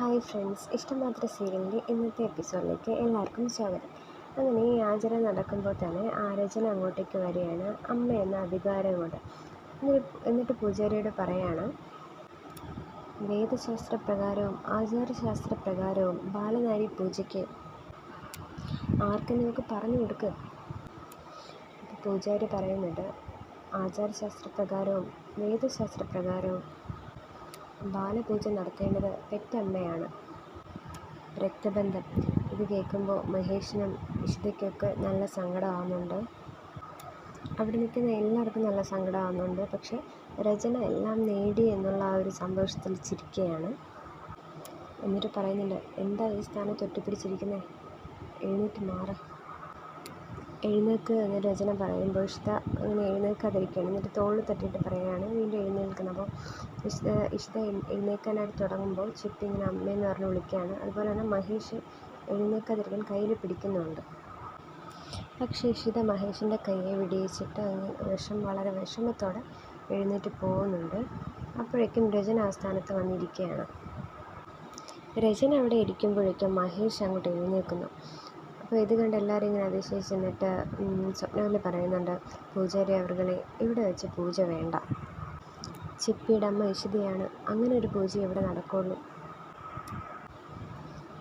Hi friends ഇഷ്ടമാത്ര സീരിയലിന്റെ ഇന്നത്തെ എപ്പിസോഡിലേക്ക് എല്ലാവർക്കും സ്വാഗതം. അങ്ങനെ ഈ ആചരണം നടക്കുമ്പോൾ തന്നെ ആരാചന അങ്ങോട്ടേക്ക് വരികയാണ്. അമ്മ എന്ന അധികാരം കൊണ്ട്. എന്നിട്ട് പൂജാരിയോട് പറയാണ് വേദശാസ്ത്ര പ്രകാരവും ആചാരശാസ്ത്ര പ്രകാരവും ബാലനാരി പൂജയ്ക്ക് ആർക്കും നിങ്ങൾക്ക് പറഞ്ഞു കൊടുക്കുക പൂജാരി പറയുന്നുണ്ട് ആചാരശാസ്ത്ര പ്രകാരവും വേദശാസ്ത്ര പ്രകാരവും ബാലപൂജ നടത്തേണ്ടത് പെറ്റമ്മയാണ്. രക്തബന്ധം. ഇത് കേൾക്കുമ്പോൾ മഹേഷിനും ഇഷിതയ്ക്കൊക്കെ നല്ല സങ്കടമാകുന്നുണ്ട് അവിടെ നിൽക്കുന്ന എല്ലാവർക്കും നല്ല സങ്കടമാകുന്നുണ്ട് പക്ഷെ രചന എല്ലാം നേടി എന്നുള്ള ആ ഒരു സന്തോഷത്തിൽ ചിരിക്കുകയാണ്. എന്നിട്ട് പറയുന്നുണ്ട് എന്താ ഈ സ്ഥാനത്ത് ഒറ്റപ്പിടിച്ചിരിക്കുന്നത് എഴുന്നേറ്റ് മാറ. എഴുന്നേൽക്ക് എന്ന രചന പറയുമ്പോൾ ഇഷ്ട അങ്ങനെ എഴുന്നേൽക്കാതിരിക്കുകയാണ്. എന്നിട്ട് തോളിൽ തട്ടിയിട്ട് പറയുകയാണ്. വീണ്ടും എഴുന്നേൽക്കുന്നത് അപ്പോൾ ഇഷ്ട ഇഷ്ട എഴുന്നേൽക്കാനായിട്ട് തുടങ്ങുമ്പോൾ ചിട്ടി ഇങ്ങനെ അമ്മയെന്ന് പറഞ്ഞ് വിളിക്കുകയാണ്. അതുപോലെ തന്നെ മഹേഷ് എഴുന്നേൽക്കാതിരിക്കാൻ കയ്യിൽ പിടിക്കുന്നുണ്ട്. പക്ഷേ ഇഷിത മഹേഷിന്റെ കയ്യെ വിടിയിച്ചിട്ട് അങ്ങ് വിഷം വളരെ വിഷമത്തോടെ എഴുന്നേറ്റ് പോകുന്നുണ്ട്. അപ്പോഴേക്കും രചന ആ സ്ഥാനത്ത് വന്നിരിക്കുകയാണ്. രചന അവിടെ ഇരിക്കുമ്പോഴേക്കും മഹേഷ് അങ്ങോട്ട് എഴുന്നേൽക്കുന്നു. അപ്പോൾ ഇത് കണ്ട് എല്ലാവരും ഇങ്ങനെ അതിശയിച്ച് നിന്നിട്ട് സ്വപ്നവല്ലി പറയുന്നുണ്ട് പൂജാരി അവർകളെ ഇവിടെ വെച്ച് പൂജ വേണ്ട. ചിപ്പിയുടെ അമ്മ ഇഷിതയാണ് അങ്ങനെ ഒരു പൂജ ഇവിടെ നടക്കുള്ളൂ.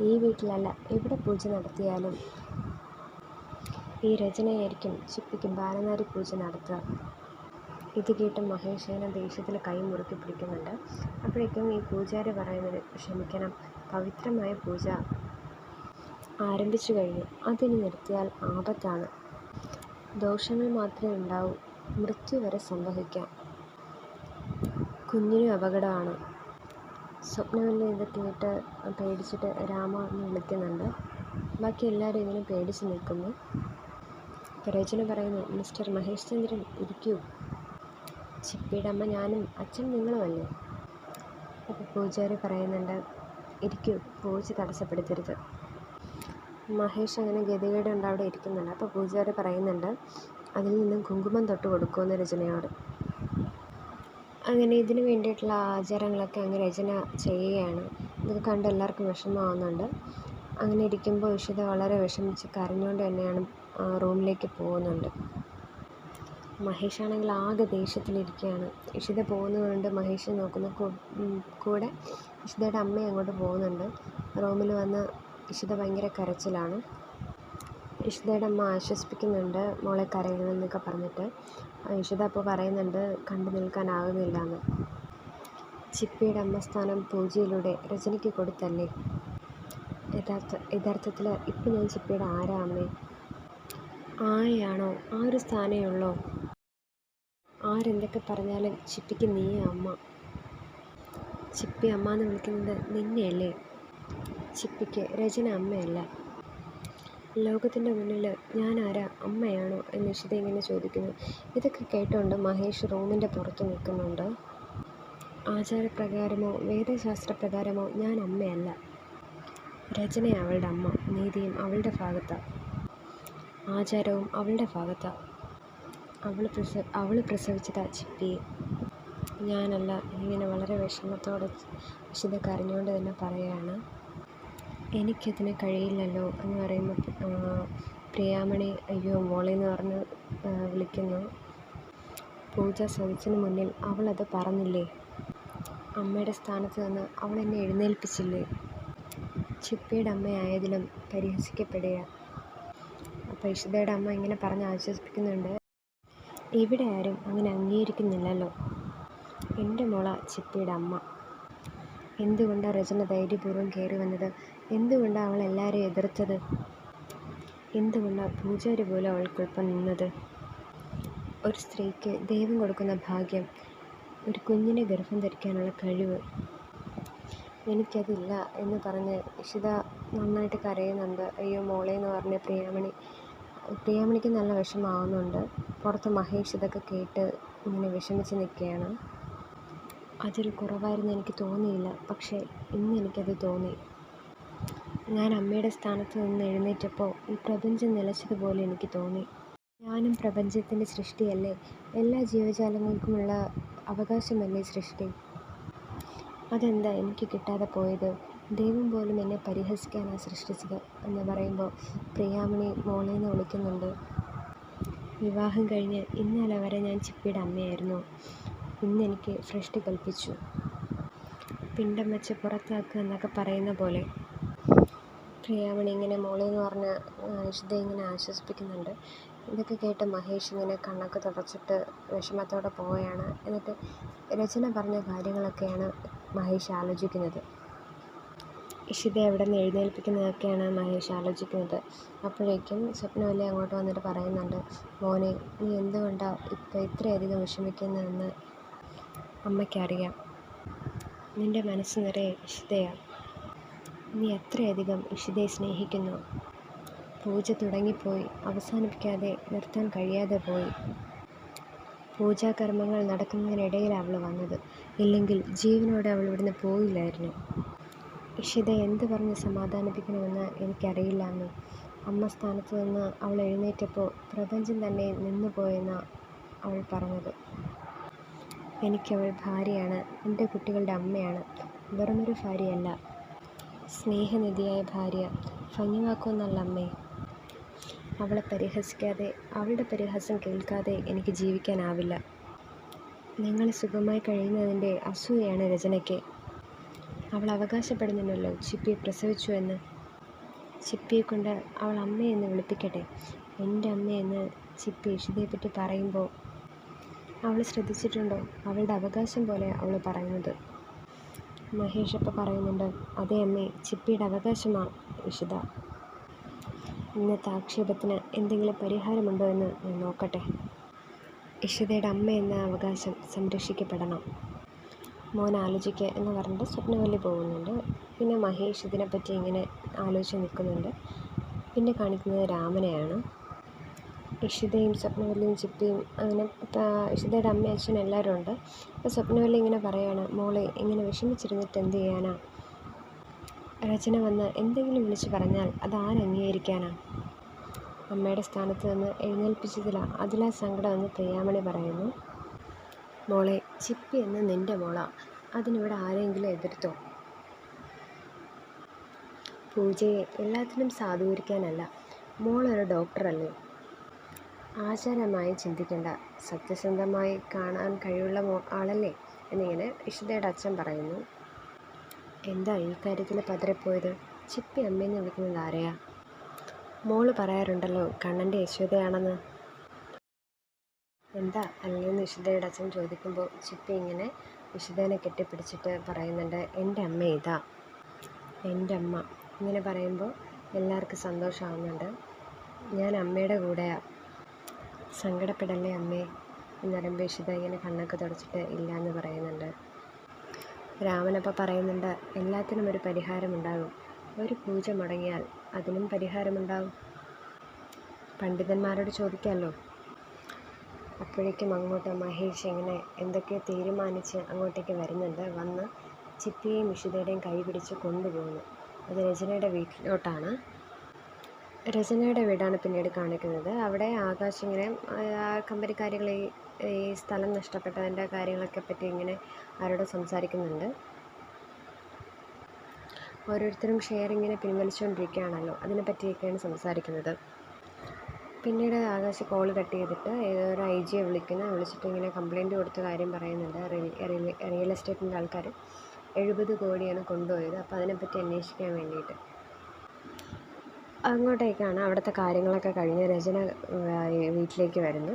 ഈ വീട്ടിലല്ല എവിടെ പൂജ നടത്തിയാലും. ഈ രചനയായിരിക്കും ചിപ്പിക്ക് ബാലനാരി പൂജ നടത്തുക. ഇത് കേട്ട് മഹേഷേന ദേഷ്യത്തിൽ കൈ മുറുക്കി പിടിക്കുന്നുണ്ട്. അപ്പോഴേക്കും ഈ പൂജാരി പറയുന്നത് ക്ഷമിക്കണം പവിത്രമായ പൂജ. ആരംഭിച്ചു കഴിഞ്ഞു. അതിന് നിർത്തിയാൽ ആപത്താണ്. ദോഷങ്ങൾ മാത്രമേ ഉണ്ടാവൂ. മൃത്യു വരെ സംഭവിക്കാം. കുഞ്ഞിനും അപകടമാണ്. സ്വപ്നവല്ലി ഇത് കേട്ട് പേടിച്ചിട്ട് രാമ എന്ന് വിളിക്കുന്നുണ്ട്. ബാക്കി എല്ലാവരും ഇങ്ങനെ പേടിച്ച് നിൽക്കുന്നു. പ്രയോജനം പറയുന്നു മിസ്റ്റർ മഹേഷ് ചന്ദ്രൻ ഇരിക്കൂ. ചിപ്പിയുടെ അമ്മ ഞാനും അച്ഛൻ നിങ്ങളുമല്ലേ? അപ്പോൾ പൂജാരി പറയുന്നുണ്ട് ഇരിക്കൂ പൂജ തടസ്സപ്പെടുത്തരുത്. മഹേഷ് അങ്ങനെ ഗതികേടുണ്ട് അവിടെ ഇരിക്കുന്നുണ്ട്. അപ്പോൾ പൂജാരി പറയുന്നുണ്ട് അതിൽ നിന്നും കുങ്കുമം തൊട്ട് കൊടുക്കുമെന്ന് രചനയോട്. അങ്ങനെ ഇതിന് വേണ്ടിയിട്ടുള്ള ആചാരങ്ങളൊക്കെ അങ്ങ് രചന ചെയ്യുകയാണ്. ഇത് കണ്ട് എല്ലാവർക്കും വിഷമമാവുന്നുണ്ട്. അങ്ങനെ ഇരിക്കുമ്പോൾ ഇഷിത വളരെ വിഷമിച്ച് കരഞ്ഞുകൊണ്ട് തന്നെയാണ് റൂമിലേക്ക് പോകുന്നുണ്ട്. മഹേഷാണെങ്കിൽ ആകെ ദേഷ്യത്തിലിരിക്കുകയാണ്. ഇഷിത പോകുന്നതുകൊണ്ട് മഹേഷ് നോക്കുന്ന കൂടെ ഇഷിതയുടെ അമ്മയും അങ്ങോട്ട് പോകുന്നുണ്ട്. റൂമിൽ വന്ന് ഇഷിത ഭയങ്കര കരച്ചിലാണ്. ഇഷിതയുടെ അമ്മ ആശ്വസിപ്പിക്കുന്നുണ്ട് മോളെ കരയണമെന്നൊക്കെ പറഞ്ഞിട്ട്. ഇഷിത അപ്പോൾ പറയുന്നുണ്ട് കണ്ടു നിൽക്കാനാകുന്നില്ല എന്ന് ചിപ്പിയുടെ അമ്മ സ്ഥാനം പൂജയിലൂടെ രചനയ്ക്ക് കൊടുത്തല്ലേ? യഥാർത്ഥ യഥാർത്ഥത്തിൽ ഇപ്പം ഞാൻ ചിപ്പിയുടെ ആരാ അമ്മേ? ആയാണോ ആ ഒരു സ്ഥാനമേ ഉള്ളോ? ആരെന്തൊക്കെ പറഞ്ഞാലും ചിപ്പിക്ക് നീ അമ്മ. ചിപ്പി അമ്മ എന്ന് വിളിക്കുന്നത് നിന്നെയല്ലേ? ചിപ്പിക്ക് രചന അമ്മയല്ല. ലോകത്തിന്റെ മുന്നിൽ ഞാൻ ആരാ അമ്മയാണോ എന്ന് ഇഷിത ഇങ്ങനെ ചോദിക്കുന്നു. ഇതൊക്കെ കേട്ടുകൊണ്ട് മഹേഷ് റൂമിന്റെ പുറത്ത് നിൽക്കുന്നുണ്ട്. ആചാരപ്രകാരമോ വേദശാസ്ത്രപ്രകാരമോ ഞാൻ അമ്മയല്ല. രചന അവളുടെ അമ്മ നീതിയും അവളുടെ ഭാഗത്താണ് ആചാരവും അവളുടെ ഭാഗത്താണ് അവൾ പ്രസവ അവൾ പ്രസവിച്ചതാ ചിപ്പിയെ. ഞാനല്ല ഇങ്ങനെ വളരെ വിഷമത്തോടെ വിശുദ്ധ കരഞ്ഞുകൊണ്ട് തന്നെ പറയുകയാണ്. എനിക്കതിന് കഴിയില്ലല്ലോ എന്ന് പറയുമ്പോൾ പ്രിയാമണി അയ്യോ മോളേന്ന് പറഞ്ഞ് വിളിക്കുന്നു. പൂജ സദസ്സിന് മുന്നിൽ അവളത് പറഞ്ഞില്ലേ? അമ്മയുടെ സ്ഥാനത്ത് നിന്ന് അവൾ എന്നെ എഴുന്നേൽപ്പിച്ചില്ലേ? ചിപ്പിയുടെ അമ്മയായതിലും പരിഹസിക്കപ്പെടുക. അപ്പോൾ ഇഷിതയുടെ അമ്മ ഇങ്ങനെ പറഞ്ഞ് ആശ്വസിപ്പിക്കുന്നുണ്ട്. ഇവിടെ ആരും അങ്ങനെ അംഗീകരിക്കുന്നില്ലല്ലോ. എന്റെ മോള ചിപ്പിയുടെ അമ്മ. എന്തുകൊണ്ടാണ് രചന ധൈര്യപൂർവം കയറി വന്നത്? എന്തുകൊണ്ടാണ് അവൾ എല്ലാവരെയും എതിർത്തത്? എന്തുകൊണ്ടാണ് പൂജാരി പോലും അവൾക്കൊപ്പം നിന്നത്? ഒരു സ്ത്രീക്ക് ദൈവം കൊടുക്കുന്ന ഭാഗ്യം ഒരു കുഞ്ഞിനെ ഗർഭം ധരിക്കാനുള്ള കഴിവ്. എനിക്കതില്ല എന്ന് പറഞ്ഞ് ഇഷിത നന്നായിട്ട് കരയുന്നുണ്ട്. അയ്യോ മോളെ എന്ന് പറഞ്ഞ് പ്രിയാമണി പ്രിയാമണിക്ക് നല്ല വിഷമാവുന്നുണ്ട് പുറത്ത് മഹേഷ് ഇതൊക്കെ കേട്ട് ഇങ്ങനെ വിഷമിച്ച് നിൽക്കുകയാണ്. അതൊരു കുറവായിരുന്നു എനിക്ക് തോന്നിയില്ല. പക്ഷേ ഇന്ന് എനിക്കത് തോന്നി. ഞാൻ അമ്മയുടെ സ്ഥാനത്ത് നിന്ന് എഴുന്നേറ്റപ്പോൾ ഈ പ്രപഞ്ചം നിലച്ചതുപോലെ എനിക്ക് തോന്നി. ഞാനും പ്രപഞ്ചത്തിന്റെ സൃഷ്ടിയല്ലേ? എല്ലാ ജീവജാലങ്ങൾക്കുമുള്ള അവകാശമല്ലേ സൃഷ്ടി? അതെന്താ എനിക്ക് കിട്ടാതെ പോയത്? ദൈവം പോലും എന്നെ പരിഹസിക്കാനാണ് സൃഷ്ടിച്ചത് എന്ന് പറയുമ്പോൾ പ്രിയാമണി മോളേന്ന് വിളിക്കുന്നുണ്ട്. വിവാഹം കഴിഞ്ഞ് ഇന്നലെ വരെ ഞാൻ ചിപ്പിയുടെ അമ്മയായിരുന്നു. ഇന്നെനിക്ക് സൃഷ്ടി കൽപ്പിച്ചു. പിണ്ടം വെച്ച് പുറത്താക്കുക എന്നൊക്കെ പറയുന്ന പോലെ. പ്രിയാമണി ഇങ്ങനെ മോളെന്ന് പറഞ്ഞ് വിശുദ്ധ ഇങ്ങനെ ആശ്വസിപ്പിക്കുന്നുണ്ട്. ഇതൊക്കെ കേട്ട് മഹേഷ് ഇങ്ങനെ കണ്ണൊക്കെ തുടച്ചിട്ട് വിഷമത്തോടെ പോവുകയാണ്. എന്നിട്ട് രചന പറഞ്ഞ കാര്യങ്ങളൊക്കെയാണ് മഹേഷ് ആലോചിക്കുന്നത്. ഇഷിതയെ എവിടെ നിന്ന് എഴുന്നേൽപ്പിക്കുന്നതൊക്കെയാണ് മഹേഷ് ആലോചിക്കുന്നത്. അപ്പോഴേക്കും സ്വപ്നവല്ലി അങ്ങോട്ട് വന്നിട്ട് പറയുന്നുണ്ട് മോനെ നീ എന്തുകൊണ്ടാണ് ഇപ്പോൾ ഇത്രയധികം വിഷമിക്കുന്നതെന്ന് അമ്മയ്ക്കറിയാം നിന്റെ മനസ്സ് നിറയെ ഇഷിതയാണ് നീ അത്രയധികം ഇഷിതയെ സ്നേഹിക്കുന്നു. പൂജ തുടങ്ങിപ്പോയി. അവസാനിപ്പിക്കാതെ നിർത്താൻ കഴിയാതെ പോയി. പൂജാകർമ്മങ്ങൾ നടക്കുന്നതിനിടയിലാണ് അവൾ വന്നത്. ഇല്ലെങ്കിൽ ജീവനോടെ അവൾ ഇവിടുന്ന് പോയില്ലായിരുന്നു. ഇഷിത എന്ത് പറഞ്ഞ് സമാധാനിപ്പിക്കണമെന്ന് എനിക്കറിയില്ല അമ്മേ. സ്ഥാനത്ത് നിന്ന് അവൾ എഴുന്നേറ്റപ്പോൾ പ്രപഞ്ചം തന്നെ നിന്നു പോയെന്നാണ് അവൾ പറഞ്ഞത്. എനിക്കവൾ ഭാര്യയാണ്. എന്റെ കുട്ടികളുടെ അമ്മയാണ്. വെറുമൊരു ഭാര്യയല്ല. സ്നേഹനിധിയായ ഭാര്യ. ഭംഗിവാക്കുമെന്നല്ല അമ്മേ അവളെ പരിഹസിക്കാതെ അവളുടെ പരിഹാസം കേൾക്കാതെ എനിക്ക് ജീവിക്കാനാവില്ല. നിങ്ങൾ സുഖമായി കഴിയുന്നതിന്റെ അസൂയയാണ് രചനയ്ക്ക്. അവൾ അവകാശപ്പെടുന്നുണ്ടല്ലോ ചിപ്പിയെ പ്രസവിച്ചു എന്ന്. ചിപ്പിയെ കൊണ്ട് അവൾ അമ്മയെന്ന് വിളിപ്പിക്കട്ടെ? എന്റെ അമ്മയെന്ന് ചിപ്പി ഇഷിതയെപ്പറ്റി പറയുമ്പോൾ അവൾ ശ്രദ്ധിച്ചിട്ടുണ്ടോ? അവളുടെ അവകാശം പോലെ അവൾ പറയുന്നത്. മഹേഷ് അപ്പോൾ പറയുന്നുണ്ട് അതേ അമ്മേ ചിപ്പിയുടെ അവകാശമാണ് ഇഷിത ഇന്നത്തെ ആക്ഷേപത്തിന് എന്തെങ്കിലും പരിഹാരമുണ്ടോ എന്ന് ഞാൻ നോക്കട്ടെ. ഇഷിതയുടെ അമ്മ എന്ന അവകാശം സംരക്ഷിക്കപ്പെടണം. മോൻ ആലോചിക്കുക എന്ന് പറഞ്ഞിട്ട് സ്വപ്നവല്ലി പോകുന്നുണ്ട്. പിന്നെ മഹേഷ് ഇതിനെപ്പറ്റി ഇങ്ങനെ ആലോചിച്ച് നിൽക്കുന്നുണ്ട്. പിന്നെ കാണിക്കുന്നത് രാമനെയാണ്. ഇഷിതയും സ്വപ്നവല്ലിയും ചിപ്പിയും അങ്ങനെ ഇഷിതയുടെ അമ്മയും അച്ഛനും എല്ലാവരും ഉണ്ട്. അപ്പോൾ സ്വപ്നവല്ലി ഇങ്ങനെ പറയാണ് മോളെ ഇങ്ങനെ വിഷമിച്ചിരുന്നിട്ട് എന്ത് ചെയ്യാനാ? രചന വന്ന് എന്തെങ്കിലും വിളിച്ച് പറഞ്ഞാൽ അത് ആരംഗീകരിക്കാനാ അമ്മയുടെ സ്ഥാനത്ത് നിന്ന് എഴുന്നേൽപ്പിച്ചതിലാണ് അതിലാ സങ്കടമെന്ന് പ്രിയാമണി പറയുന്നു. മോളെ ചിപ്പി എന്ന് നിന്റെ മോളാ അതിനിവിടെ ആരെങ്കിലും എതിർത്തോ? പൂജയെ എല്ലാത്തിനും സാധൂകരിക്കാനല്ല മോളൊരു ഡോക്ടറല്ലേ? ആചാരമായി ചിന്തിക്കേണ്ട സത്യസന്ധമായി കാണാൻ കഴിവുള്ള ആളല്ലേ എന്നിങ്ങനെ ഇഷിതയുടെ അച്ഛൻ പറയുന്നു. എന്താ ഈ കാര്യത്തിൽ പതറിപ്പോയത് ചിപ്പി അമ്മയെന്ന് വിളിക്കുന്നത് ആരെയാ? മോൾ പറയാറുണ്ടല്ലോ കണ്ണന്റെ യശോദയാണെന്ന്. എന്താ അല്ലെന്ന് ഇഷിതയുടെ അച്ഛൻ ചോദിക്കുമ്പോൾ ചിപ്പി ഇങ്ങനെ വിശുദ്ധേനെ കെട്ടിപ്പിടിച്ചിട്ട് പറയുന്നുണ്ട് എന്റെ അമ്മ ഇതാ എന്റെ അമ്മ. ഇങ്ങനെ പറയുമ്പോൾ എല്ലാവർക്കും സന്തോഷമാവുന്നുണ്ട്. ഞാൻ അമ്മയുടെ കൂടെയാണ് സങ്കടപ്പെടല്ലേ അമ്മേ? എന്ന് പറയുമ്പോൾ ഇങ്ങനെ കണ്ണൊക്കെ തുടച്ചിട്ട് ഇല്ല എന്ന് പറയുന്നുണ്ട്. രാമനപ്പോൾ പറയുന്നുണ്ട് എല്ലാത്തിനും ഒരു പരിഹാരമുണ്ടാകും. ഒരു പൂജ മുടങ്ങിയാൽ അതിനും പരിഹാരമുണ്ടാകും. പണ്ഡിതന്മാരോട് ചോദിക്കാമല്ലോ അപ്പോഴേക്കും അങ്ങോട്ട് മഹേഷ് ഇങ്ങനെ എന്തൊക്കെയോ തീരുമാനിച്ച് അങ്ങോട്ടേക്ക് വരുന്നുണ്ട് വന്ന് ചിപ്പിയെയും ഇഷിതയുടെയും കൈ പിടിച്ച് കൊണ്ടുപോകുന്നു. അത് രചനയുടെ വീട്ടിലോട്ടാണ്. രചനയുടെ വീടാണ് പിന്നീട് കാണിക്കുന്നത്. അവിടെ ആകാശ് ഇങ്ങനെ കമ്പനിക്കാരികൾ ഈ ഈ സ്ഥലം നഷ്ടപ്പെട്ടതിന്റെ കാര്യങ്ങളൊക്കെ പറ്റി ഇങ്ങനെ അവരോട് സംസാരിക്കുന്നുണ്ട്. ഓരോരുത്തരും ഷെയർ ഇങ്ങനെ പിൻവലിച്ചുകൊണ്ടിരിക്കുകയാണല്ലോ അതിനെ പറ്റിയൊക്കെയാണ് സംസാരിക്കുന്നത്. പിന്നീട് ആകാശ് കോൾ കട്ട് ചെയ്തിട്ട് ഏതൊരു ഐ ജിയെ വിളിക്കുന്നു. വിളിച്ചിട്ട് ഇങ്ങനെ കംപ്ലയിന്റ് കൊടുത്ത കാര്യം പറയുന്നുണ്ട്. റിയൽ എസ്റ്റേറ്റിന്റെ ആൾക്കാർ എഴുപത് കോടിയാണ് കൊണ്ടുപോയത്. അപ്പോൾ അതിനെപ്പറ്റി അന്വേഷിക്കാൻ വേണ്ടിയിട്ട്. അങ്ങോട്ടേക്കാണ് അവിടുത്തെ കാര്യങ്ങളൊക്കെ കഴിഞ്ഞ് രചന വീട്ടിലേക്ക് വരുന്നു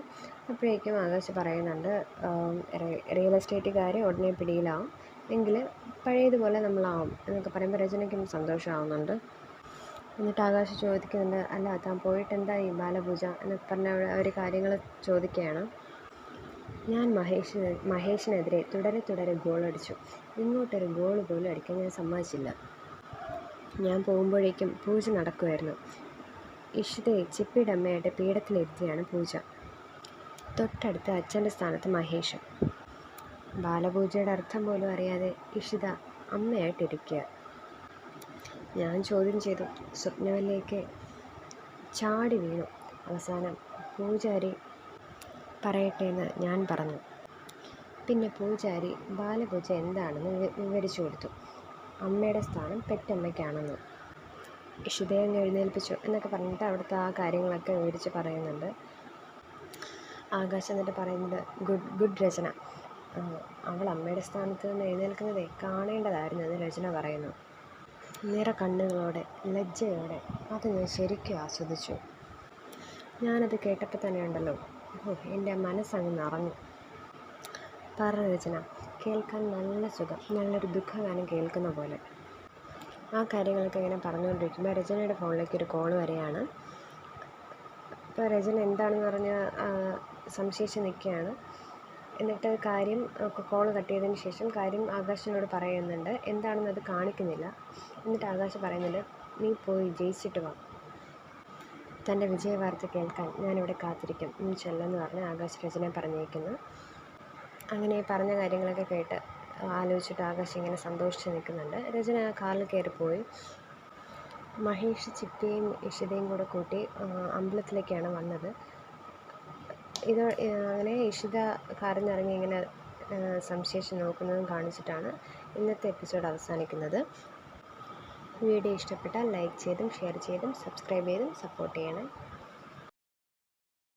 അപ്പോഴേക്കും ആകാശ് പറയുന്നുണ്ട് റിയൽ എസ്റ്റേറ്റുകാർ ഉടനെ പിടിയിലാവും. എങ്കിൽ പഴയതുപോലെ നമ്മളാവും. എന്നൊക്കെ പറയുമ്പോൾ രചനയ്ക്കും സന്തോഷമാവുന്നുണ്ട്. എന്നിട്ട് ആകാശ് ചോദിക്കുന്നുണ്ട് അല്ല താൻ പോയിട്ട് എന്താ ഈ ബാലപൂജ? എന്നൊക്കെ പറഞ്ഞ അവർ കാര്യങ്ങൾ ചോദിക്കുകയാണ്. ഞാൻ മഹേഷിന് മഹേഷിനെതിരെ തുടരെ തുടരെ ഗോളടിച്ചു. ഇങ്ങോട്ടൊരു ഗോൾ പോലും അടിക്കാൻ ഞാൻ സമ്മതിച്ചില്ല. ഞാൻ പോകുമ്പോഴേക്കും പൂജ നടക്കുമായിരുന്നു ഇഷിതയെ ചിപ്പിയുടെ അമ്മയുടെ പീഠത്തിലിരുത്തിയാണ് പൂജ. തൊട്ടടുത്ത് അച്ഛന്റെ സ്ഥാനത്ത് മഹേഷും ബാലപൂജയുടെ അർത്ഥം പോലും അറിയാതെ ഇഷിത അമ്മയായിട്ടിരിക്കുക. ഞാൻ ചോദ്യം ചെയ്തു. സ്വപ്നവിലേക്ക് ചാടി വീണു. അവസാനം പൂജാരി പറയട്ടെ എന്ന് ഞാൻ പറഞ്ഞു. പിന്നെ പൂജാരി ബാലപൂജ എന്താണെന്ന് വിവരിച്ചു കൊടുത്തു. അമ്മയുടെ സ്ഥാനം പെറ്റമ്മയ്ക്കാണെന്ന്. അങ്ങ് എഴുന്നേൽപ്പിച്ചു എന്നൊക്കെ പറഞ്ഞിട്ട് അവിടുത്തെ ആ കാര്യങ്ങളൊക്കെ വിവരിച്ച് പറയുന്നുണ്ട്. ആകാശം എന്നിട്ട് പറയുന്നത് ഗുഡ് ഗുഡ് രചന. അവൾ അമ്മയുടെ സ്ഥാനത്ത് നിന്ന് എഴുന്നേൽക്കുന്നതേ കാണേണ്ടതായിരുന്നു എന്ന് രചന പറയുന്നു. നിറ കണ്ണുകളോടെ ലജ്ജയോടെ അത് ഞാൻ ശരിക്കും ആസ്വദിച്ചു. ഞാനത് കേട്ടപ്പോൾ തന്നെ ഉണ്ടല്ലോ. ഓ എന്റെ മനസ്സങ്ങ് നിറഞ്ഞു. പറ രചന. കേൾക്കാൻ നല്ല സുഖം നല്ലൊരു ദുഃഖഗാനം കേൾക്കുന്ന പോലെ. ആ കാര്യങ്ങളൊക്കെ ഇങ്ങനെ പറഞ്ഞുകൊണ്ടിരിക്കുമ്പോൾ രചനയുടെ ഫോണിലേക്ക് ഒരു കോൾ വരികയാണ് അപ്പോൾ രചന എന്താണെന്ന് പറഞ്ഞ് സംശയിച്ച് നിൽക്കുകയാണ്. എന്നിട്ട് കാര്യം കോൾ കട്ട് ചെയ്തതിന് ശേഷം കാര്യം ആകാശിനോട് പറയുന്നുണ്ട്. എന്താണെന്ന് അത് കാണിക്കുന്നില്ല. എന്നിട്ട് ആകാശ് പറയുന്നുണ്ട് നീ പോയി ജയിച്ചിട്ട് വാ. തന്റെ വിജയവാർത്ത കേൾക്കാൻ ഞാനിവിടെ കാത്തിരിക്കും. നീ ചെല്ലെന്ന് പറഞ്ഞ് ആകാശ് രചനയെ പറഞ്ഞേക്കുന്നു. അങ്ങനെ പറഞ്ഞ കാര്യങ്ങളൊക്കെ കേട്ട് ആലോചിച്ചിട്ട് ആകാശ് ഇങ്ങനെ സന്തോഷിച്ച് നിൽക്കുന്നുണ്ട്. രചന കാറിൽ കയറിപ്പോയി മഹേഷ് ചിപ്പിയും ഇഷിതയും കൂടെ കൂട്ടി അമ്പലത്തിലേക്കാണ് വന്നത്. ഇത് അങ്ങനെ ഇഷിത കാറിൽ ഇങ്ങനെ സംശയിച്ച് നോക്കുന്നതും കാണിച്ചിട്ടാണ് ഇന്നത്തെ എപ്പിസോഡ് അവസാനിക്കുന്നത്. വീഡിയോ ഇഷ്ടപ്പെട്ടാൽ ലൈക്ക് ചെയ്തും ഷെയർ ചെയ്തും സബ്സ്ക്രൈബ് ചെയ്തും സപ്പോർട്ട് ചെയ്യണം.